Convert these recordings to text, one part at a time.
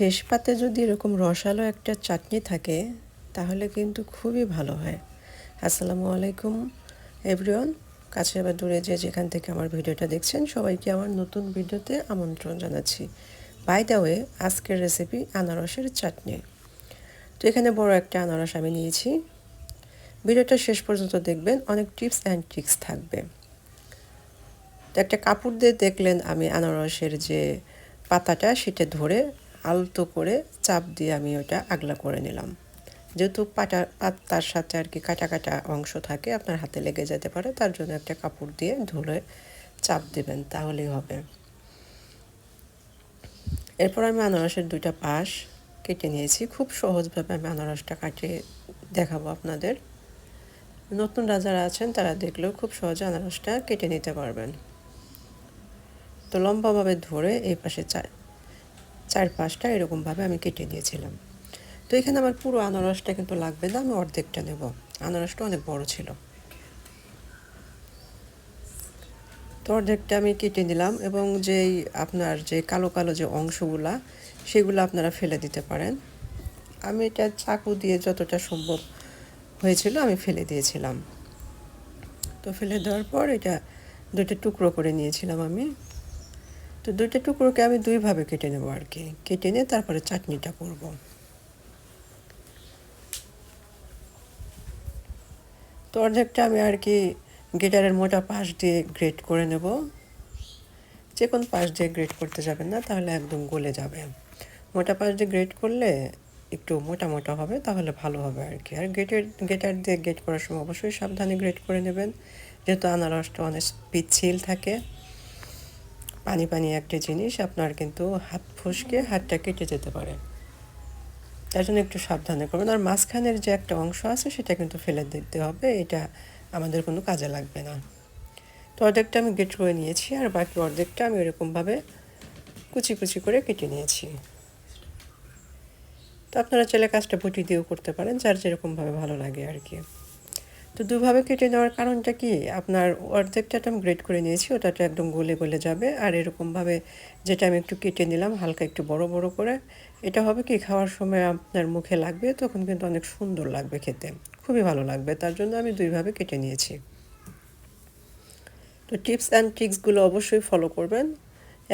শেষ পাতে যদি এরকম রসালো একটা চাটনি থাকে, তাহলে কিন্তু খুবই ভালো হয়। আসসালামু আলাইকুম, এভরিওয়ান। কাছে আবার দূরে যে যেখান থেকে আমার ভিডিওটা দেখছেন, সবাইকে আমার নতুন ভিডিওতে আমন্ত্রণ জানাচ্ছি। বাই দ্য ওয়ে আজকের রেসিপি আনারসের চাটনি। তো এখানে বড় একটা আনারস আমি নিয়েছি। ভিডিওটা শেষ পর্যন্ত দেখবেন, অনেক টিপস অ্যান্ড ট্রিক্স থাকবে। তো একটা কাপড় দিয়ে দেখলেন আমি আনারসের যে পাতাটা, সেটা ধরে আলতো করে চাপ দিয়ে আমি ওটা আগলা করে নিলাম। যেহেতু পাটা, পাতার সাথে আর কি কাটা কাটা অংশ থাকে, আপনার হাতে লেগে যেতে পারে, তার জন্য একটা কাপড় দিয়ে ধরে চাপ দেবেন, তাহলেই হবে। এরপর আমি আনারসের দুইটা পাশ কেটে নিয়েছি। খুব সহজভাবে আমি আনারসটা কাটিয়ে দেখাবো আপনাদের। নতুন রাজারা আছেন, তারা দেখলেও খুব সহজে আনারসটা কেটে নিতে পারবেন। তো লম্বাভাবে ধরে এই পাশে চার পাঁচটা এরকমভাবে আমি কেটে দিয়েছিলাম তো এখানে আমার পুরো আনারসটা কিন্তু লাগবে না, আমি অর্ধেকটা নেব। আনারসটা অনেক বড় ছিল। তো অর্ধেকটা আমি কেটে নিলাম এবং যেই আপনার যে কালো কালো যে অংশগুলা, সেগুলো আপনারা ফেলে দিতে পারেন। আমি এটা চাকু দিয়ে যতটা সম্ভব হয়েছিল আমি ফেলে দিয়েছিলাম। তো ফেলে দেওয়ার পর এটা দুটো টুকরো করে নিয়েছিলাম আমি। তো দুইটা টুকরোকে আমি দুইভাবে কেটে নেব আর কি। কেটে নিয়ে তারপরে চাটনিটা করব। তো অর্ধেকটা আমি আর কি গেটারের মোটা পাশ দিয়ে গ্রেট করে নেব। যে কোন পাশ দিয়ে গ্রেট করতে যাবেন না, তাহলে একদম গলে যাবে। মোটা পাশ দিয়ে গ্রেট করলে একটু মোটা মোটা হবে, তাহলে ভালো হবে আর কি। আর গেটের গেটার দিয়ে গেট করার সময় অবশ্যই সাবধানে গ্রেট করে নেবেন। যেহেতু আনারসটা অনেক পিচ্ছিল থাকে। পানি পানি একটা জিনিস আপনার কিন্তু হাত ফুসকে হাতটা কেটে যেতে পারে। তার জন্য একটু সাবধানে করবেন। আর মাঝখানের যে একটা অংশ আছে, সেটা কিন্তু ফেলে দিতে হবে। এটা আমাদের কোনো কাজে লাগবে না। তো অর্ধেকটা আমি গেট করে নিয়েছি, আর বাকি অর্ধেকটা আমি এরকমভাবে কুচি কুচি করে কেটে নিয়েছি। তো আপনারা চাইলে কাজটা বটি দিয়েও করতে পারেন, যার যেরকমভাবে ভালো লাগে আর কি। তো দুভাবে কেটে নেওয়ার কারণটা কি? আপনার অর্ধেকটা আমি গ্রেড করে নিয়েছি ওটা তো একদম গলে গলে যাবে। আর এরকমভাবে যেটা আমি একটু কেটে নিলাম, হালকা একটু বড় বড় করে, এটা হবে কি খাওয়ার সময় আপনার মুখে লাগবে, তখন কিন্তু অনেক সুন্দর লাগবে খেতে। খুবই ভালো লাগবে, তার জন্য আমি দুইভাবে কেটে নিয়েছি। তো টিপস অ্যান্ড ট্রিক্সগুলো অবশ্যই ফলো করবেন।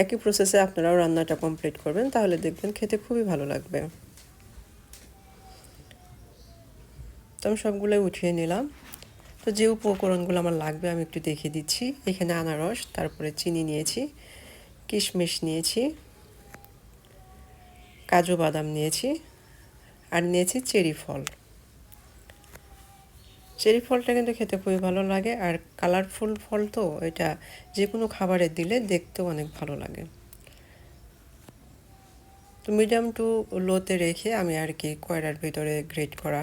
একই প্রসেসে আপনারাও রান্নাটা কমপ্লিট করবেন, তাহলে দেখবেন খেতে খুবই ভালো লাগবে। তো আমি সবগুলোই উঠিয়ে নিলাম। তো যে উপকরণগুলো আমার লাগবে আমি একটু দেখিয়ে দিচ্ছি। এখানে আনারস, তারপরে চিনি নিয়েছি, কিশমিশ নিয়েছি, কাজু বাদাম নিয়েছি, আর নিয়েছি চেরি ফল। চেরি ফলটা কিন্তু খেতে খুবই ভালো লাগে, আর কালারফুল ফল তো এটা যে কোনো খাবারে দিলে দেখতেও অনেক ভালো লাগে। তো মিডিয়াম টু লোতে রেখে আমি আর কি কয়রার ভিতরে গ্রেট করা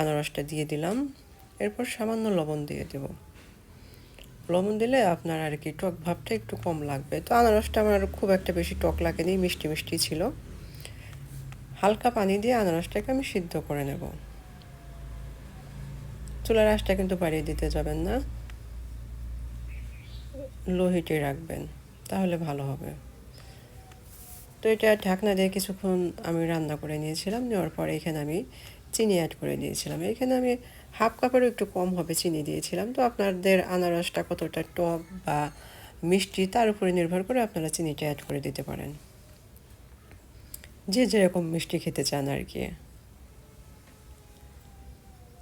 আনারসটা দিয়ে দিলাম। এরপর সামান্য লবণ দিয়ে দেব। লবণ দিলে আপনার আর কি টক ভাবটা একটু কম লাগবে। তো আনারসটা আমার খুব একটা বেশি টক লাগেনি, মিষ্টি মিষ্টি ছিল। হালকা পানি দিয়ে আনারসটাকে আমি সিদ্ধ করে নেব। চুলার আঁশটা কিন্তু বাড়িয়ে দিতে যাবেন না। লো হিটে রাখবেন, তাহলে ভালো হবে। তো এটা ঢাকনা দিয়ে কিছুক্ষণ আমি রান্না করে নিয়েছিলাম, নেওয়ার পরে এখানে আমি চিনি অ্যাড করে দিয়েছিলাম এখানে আমি হাফ কাপেরও একটু কম হবে চিনি দিয়েছিলাম। তো আপনাদের আনারসটা কতটা টক বা মিষ্টি তার উপরে নির্ভর করে আপনারা চিনিটা অ্যাড করে দিতে পারেন। যে যেরকম মিষ্টি খেতে চান আর কি।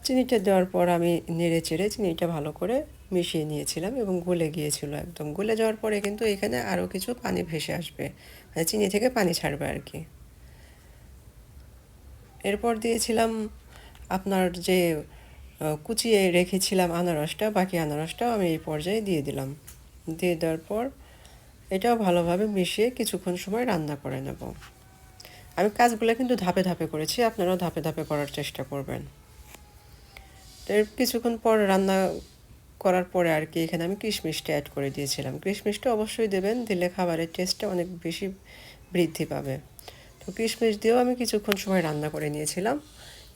চিনিটা দেওয়ার পর আমি নেড়ে চেড়ে চিনিটা ভালো করে মিশিয়ে নিয়েছিলাম এবং গলে গিয়েছিল একদম। গলে যাওয়ার পরে কিন্তু এখানে আরও কিছু পানি ভেসে আসবে। মানে চিনি থেকে পানি ছাড়বে আর কি। এরপর দিয়েছিলাম আপনার যে কুচিয়ে রেখেছিলাম আনারসটা, বাকি আনারসটাও আমি এই পর্যায়ে দিয়ে দিলাম। দিয়ে দেওয়ার পর এটাও ভালোভাবে মিশিয়ে কিছুক্ষণ সময় রান্না করে নেব। আমি কাজগুলো কিন্তু ধাপে ধাপে করেছি, আপনারাও ধাপে ধাপে করার চেষ্টা করবেন। এর কিছুক্ষণ পর রান্না করার পরে আর কি, এখানে আমি কিশমিশটা অ্যাড করে দিয়েছিলাম। কিশমিশটা অবশ্যই দেবেন, দিলে খাবারের টেস্টটা অনেক বেশি বৃদ্ধি পাবে। তো কিশমিশ দিয়েও আমি কিছুক্ষণ সময় রান্না করে নিয়েছিলাম।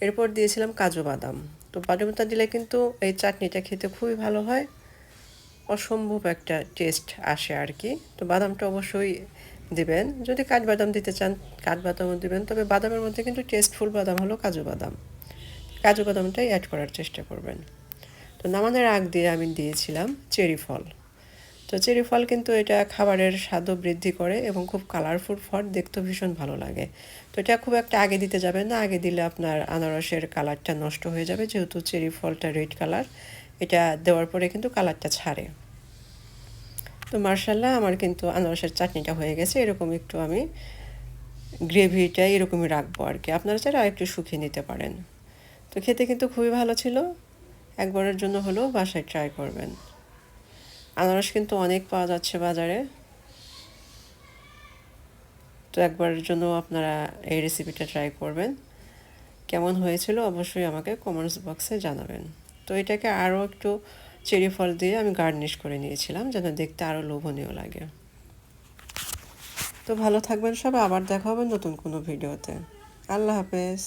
এরপর দিয়েছিলাম কাজু বাদাম। তো বাদামটা দিলে কিন্তু এই চাটনিটা খেতে খুবই ভালো হয়। অসম্ভব একটা টেস্ট আসে আর কি তো বাদামটা অবশ্যই দিবেন। যদি কাঠবাদাম দিতে চান কাঠবাদামও দিবেন। তবে বাদামের মধ্যে কিন্তু টেস্টফুল বাদাম হলো কাজু বাদাম। কাজু বাদামটাই অ্যাড করার চেষ্টা করবেন। তো নামানোর আগ দিয়ে আমি দিয়েছিলাম চেরি ফল। তো চেরি ফল কিন্তু এটা খাবারের স্বাদও বৃদ্ধি করে এবং খুব কালারফুল ফল, দেখতেও ভীষণ ভালো লাগে। তো এটা খুব একটা আগে দিতে যাবে না, আগে দিলে আপনার আনারসের কালারটা নষ্ট হয়ে যাবে যেহেতু চেরি ফলটা রেড কালার এটা দেওয়ার পরে কিন্তু কালারটা ছাড়ে। তো মার্শাল্লাহ, আমার কিন্তু আনারসের চাটনিটা হয়ে গেছে, এরকম একটু আমি গ্রেভিটা এরকমই রাখব আর কি। আপনারা চাইলে আরেকটু শুকিয়ে নিতে পারেন। তো খেতে কিন্তু খুবই ভালো ছিল, একবারের জন্য হলেও বাসায় ট্রাই করবেন। আনারস কিন্তু অনেক পাওয়া যাচ্ছে বাজারে। তো একবারের জন্য আপনারা এই রেসিপিটা ট্রাই করবেন। কেমন হয়েছিল অবশ্যই আমাকে কমেন্টস বক্সে জানাবেন। তো এটাকে আরও একটু চেরি ফল দিয়ে আমি গার্নিশ করে নিয়েছিলাম, যেন দেখতে আরও লোভনীয় লাগে। তো ভালো থাকবেন সবাই, আবার দেখা হবে নতুন কোনো ভিডিওতে আল্লাহ হাফেজ।